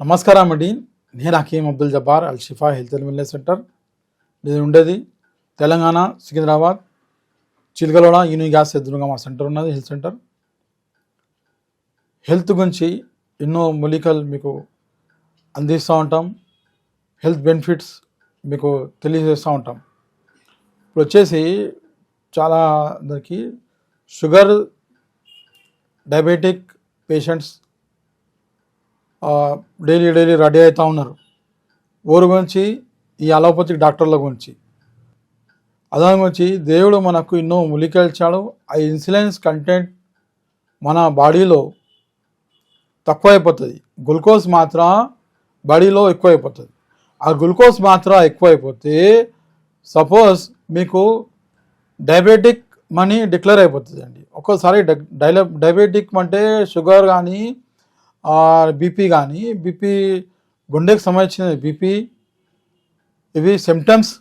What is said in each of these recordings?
నమస్కారం అండి. నేను Hakeem Abdul Jabbar Al Shifa health and wellness centre. ఇది ఉండేది తెలంగాణ సికింద్రాబాద్ చిలకలోడ యూని గ్యాస్ ఎదురుగా మా సెంటర్ ఉన్నది హెల్త్ సెంటర్. హెల్త్ గురించి ఎన్నో మూలికలు మీకు అందిస్తూ ఉంటాం. హెల్త్ బెనిఫిట్స్ మీకు తెలియజేస్తూ ఉంటాం. ఇప్పుడు వచ్చేసి చాలా అందరికీ sugar diabetic patients daily daily ready అవుతూ ఉన్నారు. ఊరు గురించి ఈ అలోపతిక్ డాక్టర్ల గురించి. అదాని గురించి దేవుడు మనకు ఎన్నో మూలికలు ఆ ఇన్సులిన్స్ కంటెంట్ మన బాడీలో తక్కువైపోతుంది. గ్లూకోజ్ మాత్రం బాడీలో ఎక్కువైపోతుంది. ఆ గ్లూకోజ్ మాత్రం ఎక్కువైపోతే సపోజ్ మీకు డయాబెటిక్ మనీ డిక్లేర్ అయిపోతుంది అండి ఒక్కోసారి డైల డయాబెటిక్ అంటే షుగర్ కానీ బీపీ కానీ బీపీ గుండెకి సంబంధించిన బీపీ ఇవి సిమ్టమ్స్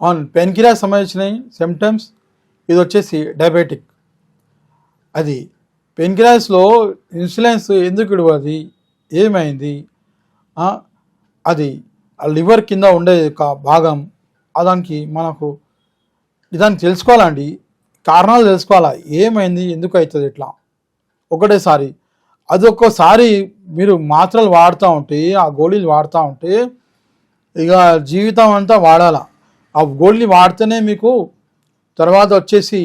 ఆన్ పెయిన్కిరాకి సంబంధించినవి సిమ్టమ్స్ ఇది వచ్చేసి డయాబెటిక్ అది పెయిన్కిరాస్లో ఇన్సులిన్స్ ఎందుకు ఇవ్వదు? ఏమైంది? అది ఆ లివర్ కింద ఉండే ఒక భాగం. దానికి మనకు దాన్ని తెలుసుకోవాలండి. కారణాలు తెలుసుకోవాలా? ఏమైంది? ఎందుకు అవుతుంది ఇట్లా? ఒకటేసారి అదొక్కసారి మీరు మాత్రలు వాడుతూ ఉంటే ఆ గోళీలు వాడుతూ ఉంటే ఇక జీవితం అంతా వాడాల. ఆ గోళీలు వాడితేనే మీకు తర్వాత వచ్చేసి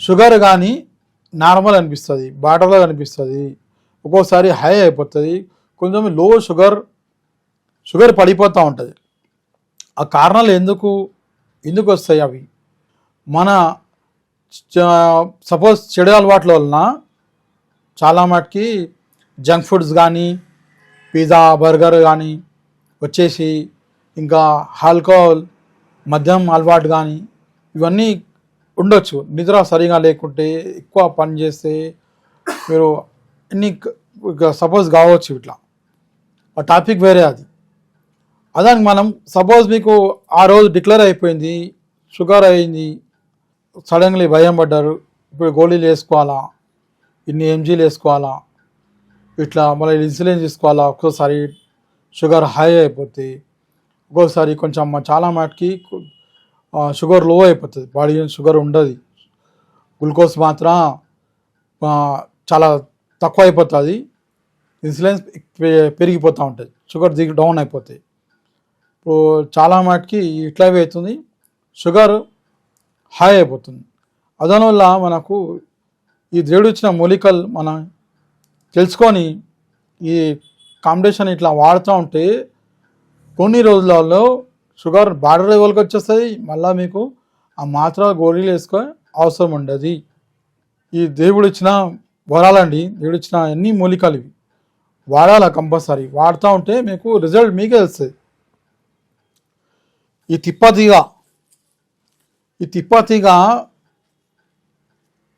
షుగర్ కానీ నార్మల్ అనిపిస్తుంది బాటర్లో కనిపిస్తుంది ఒక్కోసారి హై అయిపోతుంది కొంచెం లో షుగర్ షుగర్ పడిపోతూ ఉంటుంది. ఆ కారణాలు ఎందుకు ఎందుకు వస్తాయి అవి? మన సపోజ్ చెడు అలవాట్ల వలన చాలా మటుకి జంక్ ఫుడ్స్ కానీ పిజ్జా బర్గర్ కానీ వచ్చేసి ఇంకా ఆల్కహాల్ మద్యం అలవాటు కానీ ఇవన్నీ ఉండొచ్చు. నిద్ర సరిగా లేకుంటే ఎక్కువ పని చేస్తే మీరు ఎన్ని సపోజ్ కావచ్చు ఇట్లా. ఆ టాపిక్ వేరే అది. అదానికి మనం సపోజ్ మీకు ఆ రోజు డిక్లేర్ అయిపోయింది షుగర్ అయింది సడన్లీ భయం పడ్డారు ఇప్పుడు గోళీలు వేసుకోవాలా ఇన్ని ఎంజీలు వేసుకోవాలా? ఇట్లా మళ్ళీ ఇన్సులిన్ తీసుకోవాలా? ఒక్కోసారి షుగర్ హై అయిపోతుంది ఒక్కోసారి కొంచెం చాలా మటుకి షుగర్లో అయిపోతుంది. బాడీ షుగర్ ఉండదు. గ్లూకోజ్ మాత్రం చాలా తక్కువ అయిపోతుంది. ఇన్సులిన్ పెరిగిపోతూ ఉంటుంది. షుగర్ దిగి డౌన్ అయిపోతాయి ఇప్పుడు చాలా మటుకి ఇట్లా అవుతుంది. షుగర్ హై అయిపోతుంది. అదనవల్ల మనకు ఈ దేవుడు ఇచ్చిన మూలికలు మనం తెలుసుకొని ఈ కాంబినేషన్ ఇట్లా వాడుతూ ఉంటే కొన్ని రోజులలో షుగర్ బార్డర్ లెవెల్కి వచ్చేస్తుంది. మళ్ళీ మీకు ఆ మాత్ర గోళీలు వేసుకో అవసరం ఉండదు. ఈ దేవుడు ఇచ్చిన వరాలండి. దేవుడు ఇచ్చిన అన్ని మూలికలు ఇవి? వాడాలి కంపల్సరీ. వాడుతూ ఉంటే మీకు రిజల్ట్ మీకే తెలుస్తుంది. ఈ తిప్పతీగ. ఈ తిప్పతీగ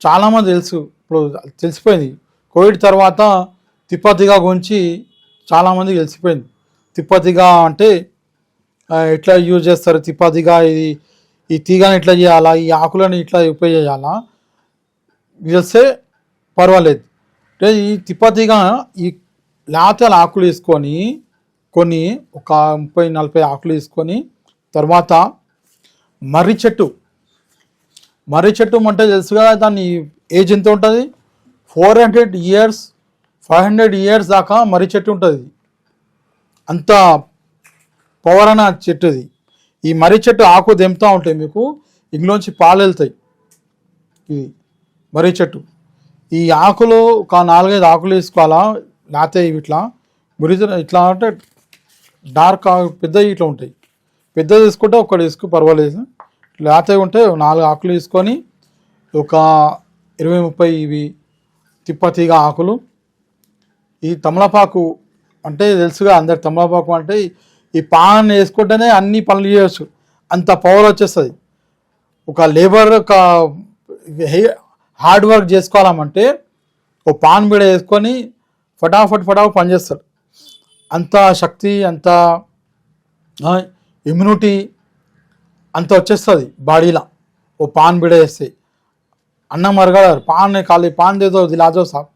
చాలామంది తెలుసు. ఇప్పుడు తెలిసిపోయింది. కోవిడ్ తర్వాత తిప్పతిగా గురించి చాలామందికి తెలిసిపోయింది. తిప్పతిగా అంటే ఎట్లా యూజ్ చేస్తారు? తిప్పతిగా ఇది ఈ తీగని ఇట్లా చేయాలా? ఈ ఆకులను ఇట్లా ఉపయోగ చేయాలా తెలిస్తే పర్వాలేదు. అంటే ఈ తిప్పతిగా ఈ లేతల ఆకులు వేసుకొని కొన్ని ఒక ముప్పై నలభై ఆకులు వేసుకొని తర్వాత మర్రి చెట్టు మర్రి చెట్టు అంటే తెలుసు కదా దాని ఏజ్ ఎంత ఉంటుంది? Four hundred years five hundred years దాకా మర్రి చెట్టు ఉంటుంది. అంత పవర్ అన్న చెట్టు ఇది. ఈ మర్రి చెట్టు ఆకు దెంపుతూ ఉంటాయి మీకు ఇందులోంచి పాలు వెళ్తాయి. ఇది మర్రి చెట్టు. ఈ ఆకులు ఒక నాలుగైదు ఆకులు వేసుకోవాలా? లేకపోతే ఇట్లా మురి ఇట్లా అంటే డార్క్ పెద్దవి ఇట్లా ఉంటాయి. పెద్దది తీసుకుంటే ఒకటి తీసుకు పర్వాలేదు. లేతవి ఉంటే నాలుగు ఆకులు తీసుకొని ఒక ఇరవై ముప్పై ఇవి తిప్పతీగ ఆకులు. ఈ తమలపాకు అంటే తెలుసుగా అందరు తమలపాకు అంటే ఈ పాన్ వేసుకుంటేనే అన్ని పనులు చేయవచ్చు అంత పవర్ వచ్చేస్తుంది. ఒక లేబర్ ఒక హార్డ్ వర్క్ చేసుకోవాలంటే ఓ పాన్ బీడ వేసుకొని ఫటాఫట్ ఫటాఫట్ పనిచేస్తాడు. అంత శక్తి అంత ఇమ్యూనిటీ అంత వచ్చేస్తుంది బాడీలో. ఓ పాన్ బిడేస్తే అన్నం అరగడారు. పాన్ ఖాళీ పాన్ దేదో దిలాజో సాప్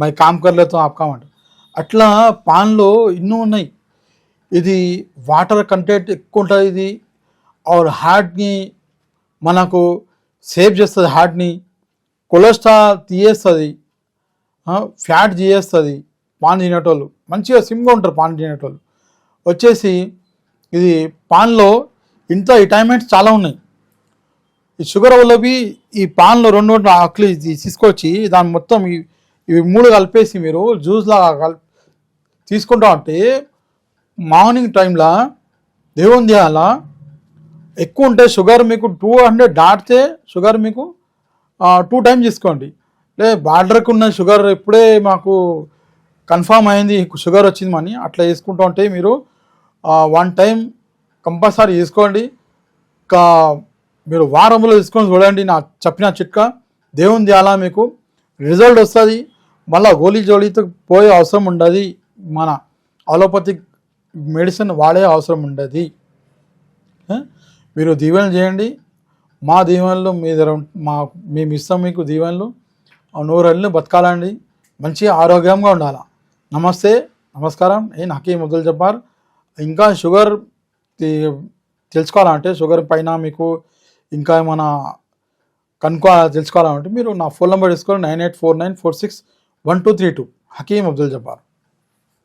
మై కామ్ కర్లేతో ఆపకామంట. అట్లా పాన్లో ఎన్నో ఉన్నాయి. ఇది వాటర్ కంటెంట్ ఎక్కువ ఉంటుంది ఇది. ఆర్ హార్ట్ని మనకు సేవ్ చేస్తుంది హార్ట్ని కొలెస్ట్రాల్ తీయేస్తుంది. ఫ్యాట్ తీయేస్తుంది పాన్ తినేటోళ్ళు. మంచిగా సిమ్గా ఉంటారు పాన్ తినేటోళ్ళు. వచ్చేసి ఇది పాన్లో ఇంత విటమిన్స్ చాలా ఉన్నాయి. ఈ షుగర్ వల్లవి ఈ పాన్లో రెండు రెండు ఆకులు తీసుకొచ్చి దాని మొత్తం ఇవి మూడు కలిపేసి మీరు జ్యూస్లా కలిపి కల్ తీసుకుంటా ఉంటే మార్నింగ్ టైంలో దేవుని ధ్యాల ఎక్కువ ఉంటే షుగర్ మీకు టూ హండ్రెడ్ దాటితే షుగర్ మీకు టూ టైమ్స్ తీసుకోండి. లే బార్డర్కి ఉన్న షుగర్ ఇప్పుడే మాకు కన్ఫామ్ అయింది షుగర్ వచ్చింది అని అట్లా తీసుకుంటూ ఉంటే మీరు వన్ టైం కంపల్సరీ తీసుకోండి. ఇంకా మీరు వారంలో తీసుకొని చూడండి నా చెప్పిన చిట్కా. దేవుని ధ్యాల మీకు రిజల్ట్ వస్తుంది. మళ్ళీ గోళీ జోళీతో పోయే అవసరం ఉండదు. మన అలోపతిక్ మెడిసిన్ వాడే అవసరం ఉండదు. మీరు దీవెనలు చేయండి. మా దీవెనలు మీ దగ్గర మా మేము ఇస్తాం మీకు దీవెనలు. ఆ నూరెళ్ళు బతకాలండి. మంచిగా ఆరోగ్యంగా ఉండాలి. నమస్తే నమస్కారం. నేను హకీం అబ్దుల్ జబ్బార్ ఇంకా షుగర్ తెలుసుకోవాలంటే షుగర్ పైన మీకు ఇంకా ఏమైనా కనుక్కో తెలుసుకోవాలంటే మీరు నా ఫోన్ నెంబర్ తీసుకోండి nine eight four nine four six one two three two Hakeem Abdul Jabbar.